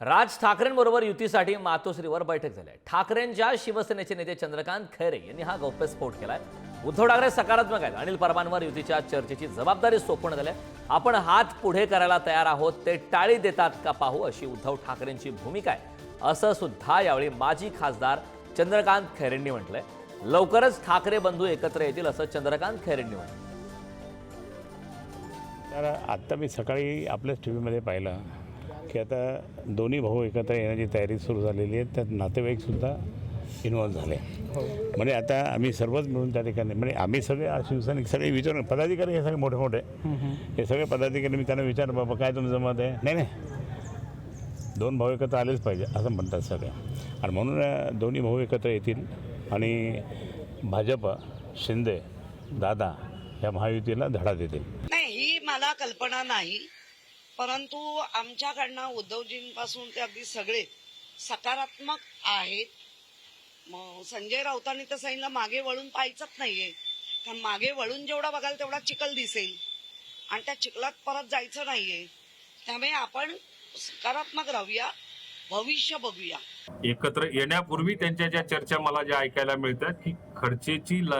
राज ठाकरेंबरोबर युतीसाठी मातोश्रीवर बैठक झाली आहे. ठाकरेंच्या शिवसेनेचे नेते चंद्रकांत खैरे यांनी हा गौप्यस्फोट केलाय. उद्धव ठाकरे सकारात्मक आहेत. अनिल परबांवर युतीच्या चर्चेची जबाबदारी सोपवण्यात आली आहे. आपण हात पुढे करायला तयार आहोत. ते टाळी देतात का पाहू अशी उद्धव ठाकरेंची भूमिका आहे. असं सुद्धा यावेळी माजी खासदार चंद्रकांत खैरेंनी म्हटलंय. लवकरच ठाकरे बंधू एकत्र येतील असं चंद्रकांत खैरेंनी म्हटलं तर आत्ता मी सकाळी आपल्याच टी व्हीमध्ये पाहिलं. की आता दोन्ही भाऊ एकत्र येण्याची तयारी सुरू झालेली आहे. त्यात नातेवाईकसुद्धा इन्व्हॉल्व झाले. म्हणजे आता आम्ही सर्वच मिळून त्या ठिकाणी म्हणजे आम्ही सगळे शिवसैनिक सगळे विचार पदाधिकारी हे सगळे मोठे मोठे. हे सगळे पदाधिकारी मी त्यांना विचार बाबा काय तुमचं मत आहे? नाही नाही. दोन भाऊ एकत्र आलेच पाहिजे असं म्हणतात सगळे. आणि म्हणून दोन्ही भाऊ एकत्र येतील. आणि भाजप शिंदे दादा या महायुतीला धडा देतील. नाही ही मला कल्पना नाही. परंतु आमच्याकडनं उद्धवजींपासून ते अगदी सगळे सकारात्मक आहेत. मग संजय राऊतांनी तर सांगितलं मागे वळून पाहायचंच नाहीये. कारण मागे वळून जेवढा बघाल तेवढा चिखल दिसेल. आणि त्या चिखलात परत जायचं नाहीये. त्यामुळे आपण सकारात्मक राहूया भविष्य बघूया. एकत्र येण्यापूर्वी त्यांच्या ज्या चर्चा मला ज्या ऐकायला मिळतात की खर्चेची ल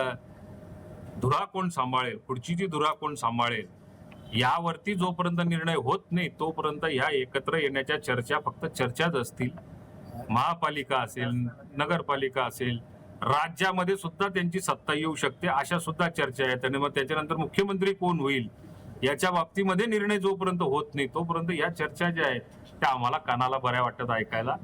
धुरा कोण सांभाळेल? खुर्चीची धुरा कोण सांभाळेल? यावरती जोपर्यंत निर्णय होत नाही तोपर्यंत ह्या एकत्र येण्याच्या चर्चा फक्त चर्चाच असतील. महापालिका असेल नगरपालिका असेल राज्यामध्ये सुद्धा त्यांची सत्ता येऊ शकते अशा सुद्धा चर्चा आहेत. आणि मग त्याच्यानंतर मुख्यमंत्री कोण होईल? याच्या बाबतीमध्ये निर्णय जोपर्यंत होत नाही तोपर्यंत या चर्चा ज्या आहेत त्या आम्हाला कानाला बऱ्या वाटतात ऐकायला.